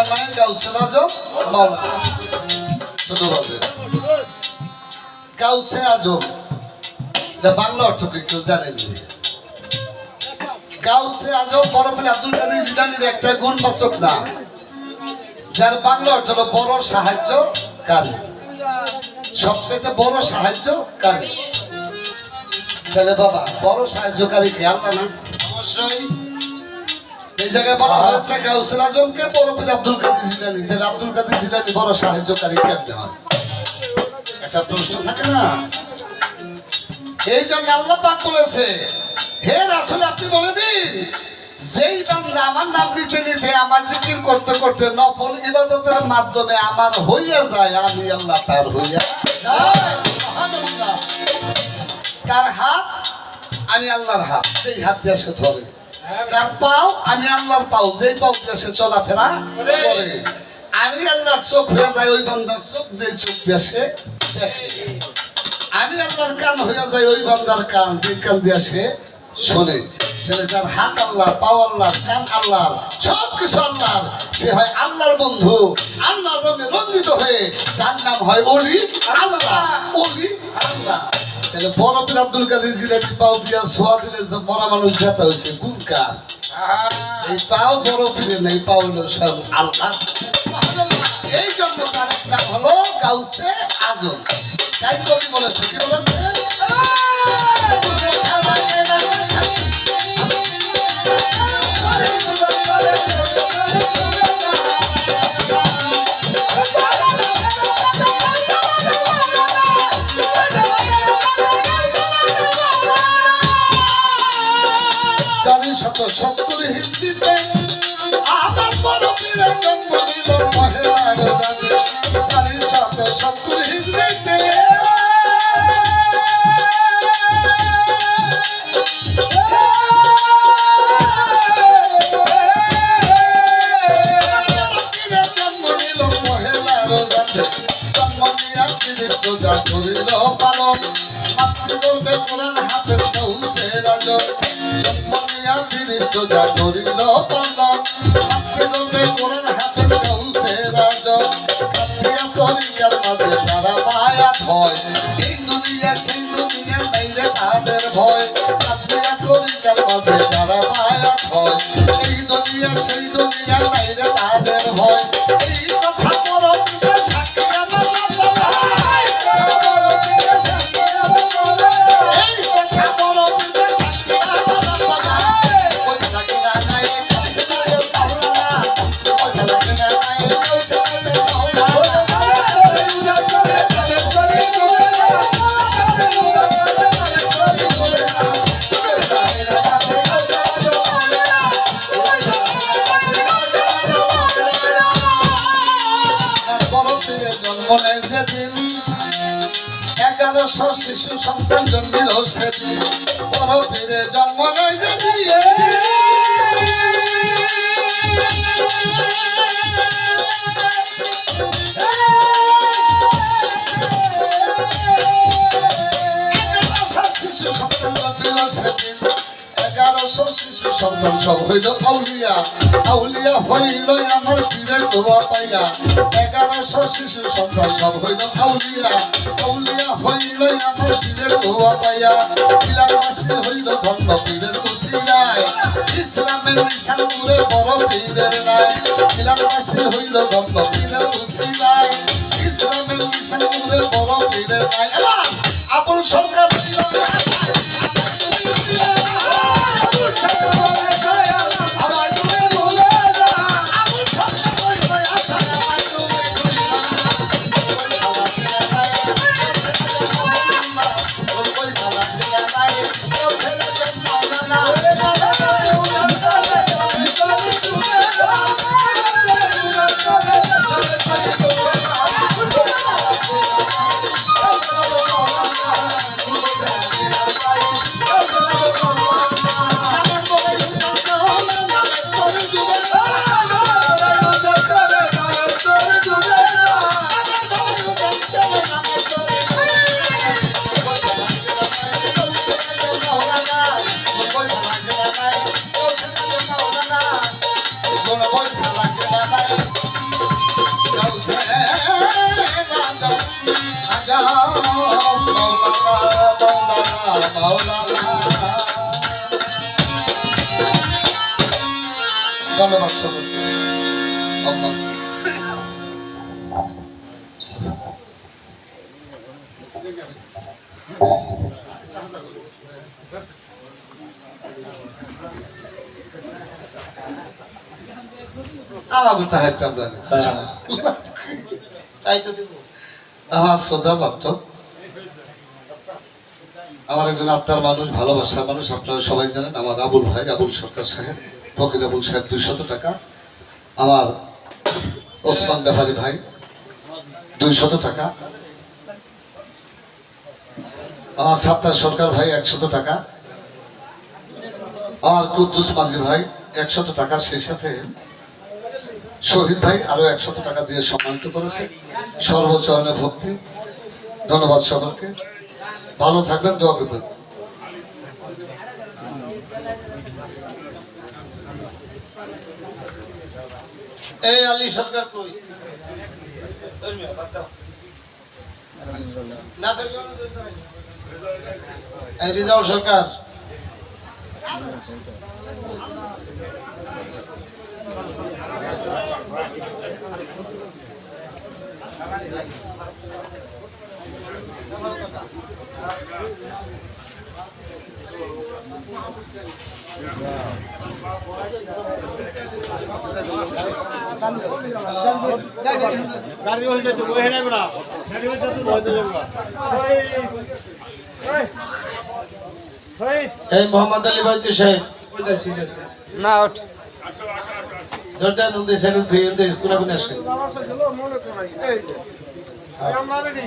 তিনার নামে গাউসেল আজম মাওলানা বাংলা অর্থ কি কেউ জানেন গাউসে আজম বরফিল যার বাংলা অর্থ হলো বড় সাহায্যকারী। সবচেয়ে বড় সাহায্যকারী। তাহলে বাবা, বড় সাহায্যকারী কে? না। অবশ্যই। এই জায়গায় বলা হয়েছে গাউসুল আজমকে বড় আব্দুল কাদের জিলানি। তাহলে আব্দুল কাদের জিলানি বড় সাহায্যকারী কেমনে হয়? একটা প্রশ্ন থাকে না? এই জন্য আল্লাহ পাক বলেছে, হে রাসূল, আপনি বলে দিন, যেই বান্দা আমার নাম নিতে নিতে আমার জিকির করতে করতে নফল ইবাদতের মাধ্যমে আমার হইয়া যায়, আমি আল্লাহ তার হইয়া তার হাত, আমি আল্লাহর হাত, যেই হাত দিয়ে সে ধরে। তার পাও আমি আল্লাহর পাও যেই পাও দিয়ে সে চলাফেরা করে। আমি আল্লাহর চোখ হয়ে যায় ওই বান্দার চোখ যেই চোখ দিয়ে সে আমি আল্লাহর কান হয়ে যায় ওই বান্দার কান যে কান দিয়ে সে শোনে। তাহলে যার হাত আল্লাহ পাও আল্লাহ কান আল্লাহর সব কিছু আল্লাহর সে হয় আল্লাহর বন্ধু। আল্লাহর রঙে রঞ্জিত হয়ে তার নাম হয় অলি আল্লাহ। অলি আল্লাহ। তাহলে বড় পীর আব্দুল কাদের জিলাপি পাও দিয়া সোয়া দিলে মরা মানুষ জাতা হয়েছে গুনকার এই পাও বড় পীরে নেই, পাও হলো সব আল্লাহ। এই জন্য তার একটা হলো গাউসে আজম। তাই কবি বলেছে, কি বলেছে? সত্তর হিস্ট্রিতে আমার পীরের জন্ম নিল মহিলার জাতি চারি শত সত্তর হিস্ট্রিতে জন্ম জন্ম তিরিশ রোজা ধরিল পালন নিয়া তিরিশ রোজা শিশু সন্তান জন্মিল সেদিন বড় পীরের জন্ম নেয় সন্তান সব হইল আউলিয়া। আউলিয়া হইল আমার পীরের দোয়া পাইয়া। এগারোশো শিশু সন্তান সব হইল আউলিয়া। আউলিয়া হইল আমার পীরের দোয়া পাইয়া। বিলাসী হইল ধন্য পীরের কুশিলায় ইসলামের নিশান উড়ে বড় পীরের নাই বিলাসী হইল ধন্য পীরের কুশিলায় ইসলামের নিশান উড়ে বড় ধন্যবাদ সবাই। আল্লাহ। তাই তো দিব। আমার শ্রদ্ধার পাত্র আমার একজন আত্মার মানুষ, ভালোবাসার মানুষ, আপনারা সবাই জানেন, আমার আবুল ভাই, আবুল সরকার সাহেব, ফকির আবুল সাহেব, দুইশত টাকা। আমার ওসমান ব্যাপারী ভাই, দুইশত টাকা। আমার সাত্তার সরকার ভাই, একশত টাকা। আমার কুদ্দুস মাঝি ভাই, একশত টাকা। সেই সাথে শহীদ ভাই আরও একশত টাকা দিয়ে সম্মানিত করেছে। সর্বচরণে ভক্তি। ধন্যবাদ সকলকে। ভালো থাকবেন দোয়া করবেন। এই আলী সরকার কই? না ধরলেও না ধরতে হবে। এই রিজাউল সরকার গাড়ি হইছে তো বহে নাই না গাড়ি যাব ওই ওই ওই এই মোহাম্মদ আলী বাইতে সাহেব না ওঠ ধরতে নদী সাইকেল ধুয়ে দে কোনা কোনা আসে আমরা রেডি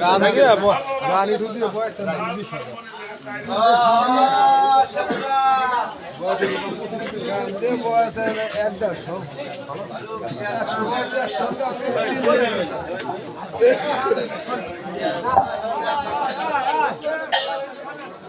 গান দিয়ে গানি ঢুকি